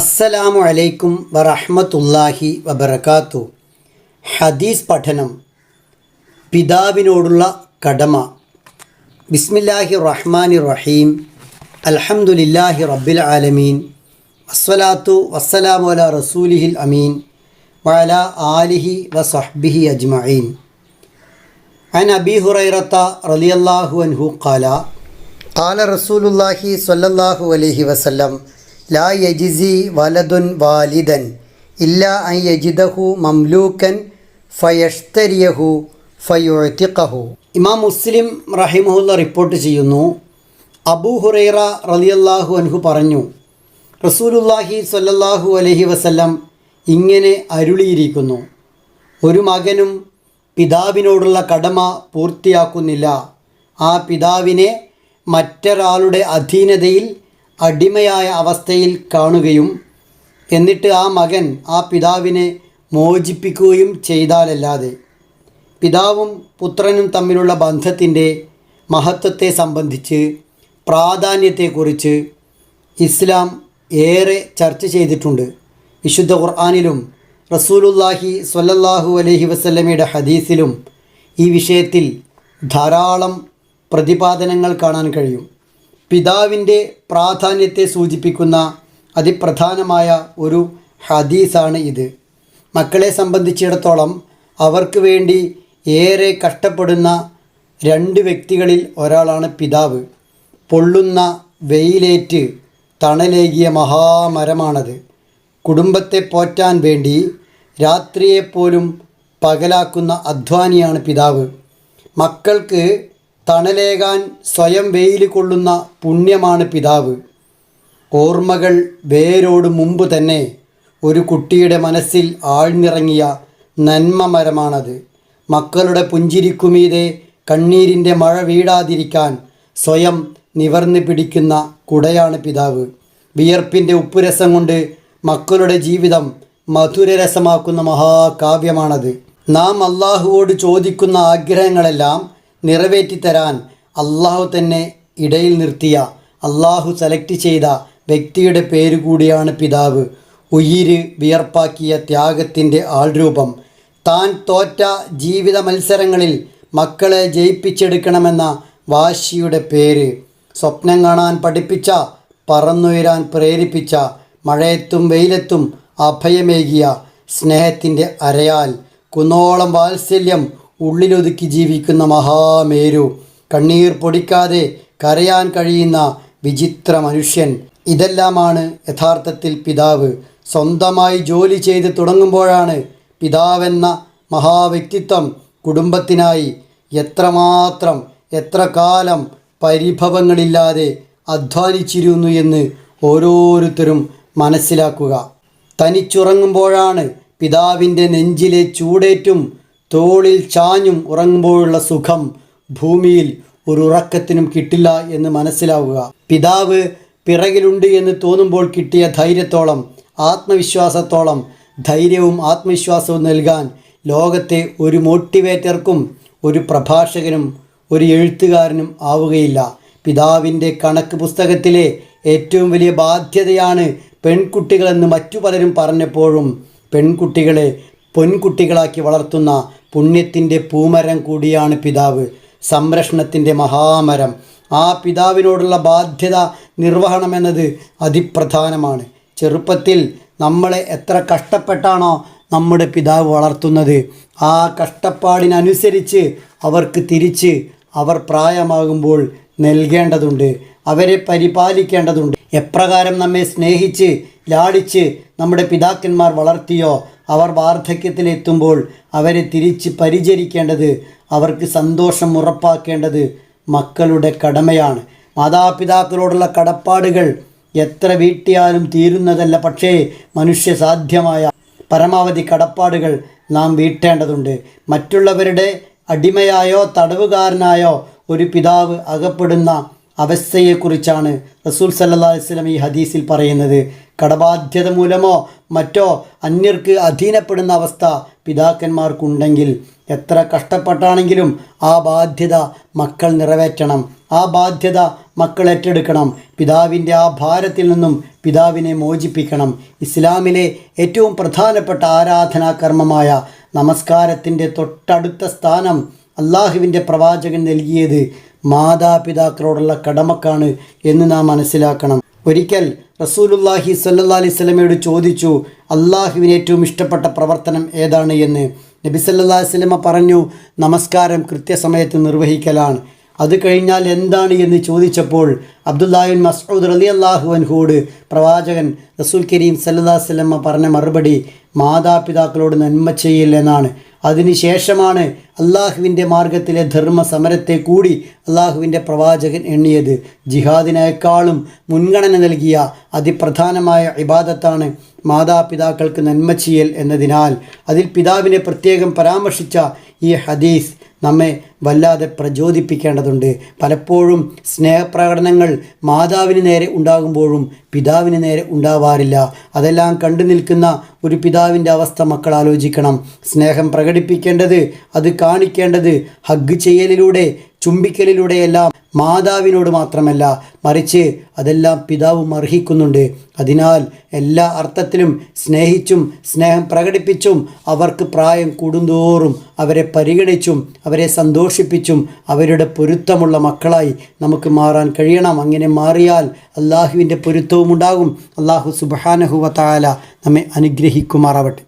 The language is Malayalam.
അസ്സലാമു അലൈക്കും വറഹ്മത്തുള്ളാഹി വബർക്കാത്തു ഹദീസ് പഠനം പിതാവിനോടുള്ള കടമ ബിസ്മില്ലാഹി റഹ്മാനി റഹീം അൽഹംദുലില്ലാഹി റബ്ബിൽ ആലമീൻ വസ്സലാത്തു വസ്സലാമു അല റസൂലിഹിൽ അമീൻ വഅല ആലിഹി വസഹ്ബിഹി അജ്മഈൻ عن أبي هريرة رضي الله عنه قال قال رسول الله صلى الله عليه وسلم ലാ യജിസി വലതുൻ വാലിദൻ. ഇല്ല ഐ യജിദഹു മംലൂക്കൻ ഫയഷ്തരിയഹു ഫയുഴത്തിഖഹു ഇമാം മുസ്ലിം റഹിമുല്ല റിപ്പോർട്ട് ചെയ്യുന്നു. അബൂഹുറൈറ റലിയല്ലാഹു അൻഹു പറഞ്ഞു റസൂലുല്ലാഹി സല്ലാഹു അലഹി വസല്ലം ഇങ്ങനെ അരുളിയിരിക്കുന്നു. ഒരു മകനും പിതാവിനോടുള്ള കടമ പൂർത്തിയാക്കുന്നില്ല. ആ പിതാവിനെ മറ്റൊരാളുടെ അധീനതയിൽ അടിമയായ അവസ്ഥയിൽ കാണുകയും എന്നിട്ട് ആ മകൻ ആ പിതാവിനെ മോചിപ്പിക്കുകയും ചെയ്താലല്ലാതെ പിതാവും പുത്രനും തമ്മിലുള്ള ബന്ധത്തിന്റെ മഹത്വത്തെ സംബന്ധിച്ച് പ്രാധാന്യത്തെക്കുറിച്ച് ഇസ്ലാം ഏറെ ചർച്ച ചെയ്തിട്ടുണ്ട്. വിശുദ്ധ ഖുർആാനിലും റസൂലുല്ലാഹി സ്വല്ലല്ലാഹു അലഹി വസല്ലമയുടെ ഹദീസിലും ഈ വിഷയത്തിൽ ധാരാളം പ്രതിപാദനങ്ങൾ കാണാൻ കഴിയും. പിതാവിന്റെ പ്രാധാന്യത്തെ സൂചിപ്പിക്കുന്ന അതിപ്രധാനമായ ഒരു ഹദീസാണ് ഇത്. മക്കളെ സംബന്ധിച്ചിടത്തോളം അവർക്ക് വേണ്ടി ഏറെ കഷ്ടപ്പെടുന്ന രണ്ട് വ്യക്തികളിൽ ഒരാളാണ് പിതാവ്. പൊള്ളുന്ന വെയിലേറ്റ് തണലേകിയ മഹാമരമാണത്. കുടുംബത്തെ പോറ്റാൻ വേണ്ടി രാത്രിയെപ്പോലും പകലാക്കുന്ന അധ്വാനിയാണ് പിതാവ്. മക്കൾക്ക് തണലേകാൻ സ്വയം വെയിൽ കൊള്ളുന്ന പുണ്യമാണ് പിതാവ്. ഓർമ്മകൾ വേരോട് മുമ്പ് തന്നെ ഒരു കുട്ടിയുടെ മനസ്സിൽ ആഴ്ന്നിറങ്ങിയ നന്മ മരമാണത്. മക്കളുടെ പുഞ്ചിരിക്കുമീതെ കണ്ണീരിന്റെ മഴ വീടാതിരിക്കാൻ സ്വയം നിവർന്നു പിടിക്കുന്ന കുടയാണ് പിതാവ്. വിയർപ്പിന്റെ ഉപ്പുരസം കൊണ്ട് മക്കളുടെ ജീവിതം മധുരരസമാക്കുന്ന മഹാകാവ്യമാണത്. നാം അള്ളാഹുവോട് ചോദിക്കുന്ന ആഗ്രഹങ്ങളെല്ലാം നിറവേറ്റിത്തരാൻ അള്ളാഹു തന്നെ ഇടയിൽ നിർത്തിയ അള്ളാഹു സെലക്ട് ചെയ്ത വ്യക്തിയുടെ പേര് കൂടിയാണ് പിതാവ്. ഉയിര് വിയർപ്പാക്കിയ ത്യാഗത്തിന്റെ ആൾരൂപം. താൻ തോറ്റ ജീവിത മത്സരങ്ങളിൽ മക്കളെ ജയിപ്പിച്ചെടുക്കണമെന്ന വാശിയുടെ പേര്. സ്വപ്നം കാണാൻ പഠിപ്പിച്ച പറന്നുയരാൻ പ്രേരിപ്പിച്ച മഴയത്തും വെയിലത്തും അഭയമേകിയ സ്നേഹത്തിന്റെ അരയാൽ. കുന്നോളം വാത്സല്യം ഉള്ളിലൊതുക്കി ജീവിക്കുന്ന മഹാമേരു. കണ്ണീർ പൊടിക്കാതെ കരയാൻ കഴിയുന്ന വിചിത്ര മനുഷ്യൻ. ഇതെല്ലാമാണ് യഥാർത്ഥത്തിൽ പിതാവ്. സ്വന്തമായി ജോലി ചെയ്ത് തുടങ്ങുമ്പോഴാണ് പിതാവെന്ന മഹാവ്യക്തിത്വം കുടുംബത്തിനായി എത്രമാത്രം എത്ര കാലം പരിഭവങ്ങളില്ലാതെ അധ്വാനിച്ചിരുന്നു എന്ന് ഓരോരുത്തരും മനസ്സിലാക്കുക. തനിച്ചുറങ്ങുമ്പോഴാണ് പിതാവിന്റെ നെഞ്ചിലെ ചൂടേറ്റും തോളിൽ ചാഞ്ഞും ഉറങ്ങുമ്പോഴുള്ള സുഖം ഭൂമിയിൽ ഒരു ഉറക്കത്തിനും കിട്ടില്ല എന്ന് മനസ്സിലാവുക. പിതാവ് പിറകിലുണ്ട് എന്ന് തോന്നുമ്പോൾ കിട്ടിയ ധൈര്യത്തോളം ആത്മവിശ്വാസത്തോളം ധൈര്യവും ആത്മവിശ്വാസവും നൽകാൻ ലോകത്തെ ഒരു മോട്ടിവേറ്റർക്കും ഒരു പ്രഭാഷകനും ഒരു എഴുത്തുകാരനും ആവുകയില്ല. പിതാവിന്റെ കണക്ക് പുസ്തകത്തിലെ ഏറ്റവും വലിയ ബാധ്യതയാണ് പെൺകുട്ടികളെന്ന് മറ്റു പലരും പറഞ്ഞപ്പോഴും പെൺകുട്ടികളെ പൊൻകുട്ടികളാക്കി വളർത്തുന്ന പുണ്യത്തിന്റെ പൂമരം കൂടിയാണ് പിതാവ്. സംരക്ഷണത്തിന്റെ മഹാമരം. ആ പിതാവിനോടുള്ള ബാധ്യത നിർവഹണമെന്നത് അതിപ്രധാനമാണ്. ചെറുപ്പത്തിൽ നമ്മളെ എത്ര കഷ്ടപ്പെട്ടാണോ നമ്മുടെ പിതാവ് വളർത്തുന്നത്. ആ കഷ്ടപ്പാടിനനുസരിച്ച് അവർക്ക് തിരിച്ച് അവർ പ്രായമാകുമ്പോൾ നൽകേണ്ടതുണ്ട്. അവരെ പരിപാലിക്കേണ്ടതുണ്ട്. എപ്രകാരം നമ്മെ സ്നേഹിച്ച് ലാളിച്ച് നമ്മുടെ പിതാക്കന്മാർ വളർത്തിയോ അവർ വാർദ്ധക്യത്തിലെത്തുമ്പോൾ അവരെ തിരിച്ച് പരിചരിക്കേണ്ടത് അവർക്ക് സന്തോഷം ഉറപ്പാക്കേണ്ടത് മക്കളുടെ കടമയാണ്. മാതാപിതാക്കളോടുള്ള കടപ്പാടുകൾ എത്ര വീട്ടിയാലും തീരുന്നതല്ല പക്ഷേ മനുഷ്യ സാധ്യമായ പരമാവധി കടപ്പാടുകൾ നാം വീട്ടേണ്ടതുണ്ട്. മറ്റുള്ളവരുടെ അടിമയായോ തടവുകാരനായോ ഒരു പിതാവ് അകപ്പെടുന്ന അവസ്ഥയെക്കുറിച്ചാണ് റസൂൽ സല്ലാ വസ്ലം ഈ ഹദീസിൽ പറയുന്നത്. കടബാധ്യത മൂലമോ മറ്റോ അന്യർക്ക് അധീനപ്പെടുന്ന അവസ്ഥ പിതാക്കന്മാർക്കുണ്ടെങ്കിൽ എത്ര കഷ്ടപ്പെട്ടാണെങ്കിലും ആ ബാധ്യത മക്കൾ നിറവേറ്റണം. ആ ബാധ്യത മക്കൾ ഏറ്റെടുക്കണം. പിതാവിന്റെ ആ ഭാരത്തിൽ നിന്നും പിതാവിനെ മോചിപ്പിക്കണം. ഇസ്ലാമിലെ ഏറ്റവും പ്രധാനപ്പെട്ട ആരാധനാകർമ്മമായ നമസ്കാരത്തിന്റെ തൊട്ടടുത്ത സ്ഥാനം അള്ളാഹുവിന്റെ പ്രവാചകൻ നൽകിയത് മാതാപിതാക്കളോടുള്ള കടമക്കാണ് എന്ന് നാം മനസ്സിലാക്കണം. ഒരിക്കൽ റസൂലുല്ലാഹി സല്ലാ അലൈഹി സ്വലമയോട് ചോദിച്ചു അള്ളാഹുവിന് ഏറ്റവും ഇഷ്ടപ്പെട്ട പ്രവർത്തനം ഏതാണ്? എന്ന്. നബി സല്ലാ സ്വലമ പറഞ്ഞു നമസ്കാരം കൃത്യസമയത്ത് നിർവഹിക്കലാണ്. അത് കഴിഞ്ഞാൽ എന്താണ്? എന്ന് ചോദിച്ചപ്പോൾ അബ്ദുല്ലാഹിൻ മസ്ഊദ് അലി അള്ളാഹു പ്രവാചകൻ റസൂൽ കരീം സല്ലാ സ്വലമ്മ പറഞ്ഞ മറുപടി മാതാപിതാക്കളോട് നന്മ ചെയ്യില്ല എന്നാണ്. അതിനുശേഷമാണ് അള്ളാഹുവിന്റെ മാർഗത്തിലെ ധർമ്മ സമരത്തെ കൂടി അള്ളാഹുവിന്റെ പ്രവാചകൻ എണ്ണിയത്. ജിഹാദിനേക്കാളും മുൻഗണന നൽകിയ അതിപ്രധാനമായ ഇബാദത്താണ് മാതാപിതാക്കൾക്ക് നന്മ ചെയ്യൽ എന്നതിനാൽ. അതിൽ പിതാവിനെ പ്രത്യേകം പരാമർശിച്ച ഈ ഹദീസ് നമ്മെ വല്ലാതെ പ്രചോദിപ്പിക്കേണ്ടതുണ്ട്. പലപ്പോഴും സ്നേഹപ്രകടനങ്ങൾ മാതാവിന് നേരെ ഉണ്ടാകുമ്പോഴും പിതാവിന് നേരെ ഉണ്ടാവാറില്ല. അതെല്ലാം കണ്ടു നിൽക്കുന്ന ഒരു പിതാവിന്റെ അവസ്ഥ മക്കൾ ആലോചിക്കണം. സ്നേഹം പ്രകടിപ്പിക്കേണ്ടത് അത് കാണിക്കേണ്ടത് ഹഗ് ചെയ്യലിലൂടെ ചുംബിക്കലിലൂടെയെല്ലാം മാതാവിനോട് മാത്രമല്ല മറിച്ച് അതെല്ലാം പിതാവും അർഹിക്കുന്നുണ്ട്. അതിനാൽ എല്ലാ അർത്ഥത്തിലും സ്നേഹിച്ചും സ്നേഹം പ്രകടിപ്പിച്ചും അവർക്ക് പ്രായം കൂടുന്തോറും അവരെ പരിഗണിച്ചും അവരെ സന്തോഷിപ്പിച്ചും അവരുടെ പൊരുത്തമുള്ള മക്കളായി നമുക്ക് മാറാൻ കഴിയണം. അങ്ങനെ മാറിയാൽ അള്ളാഹുവിന്റെ പൊരുത്തവും ഉണ്ടാകും. അള്ളാഹു സുബാനഹുവ താല നമ്മെ അനുഗ്രഹിക്കുമാറാവട്ടെ.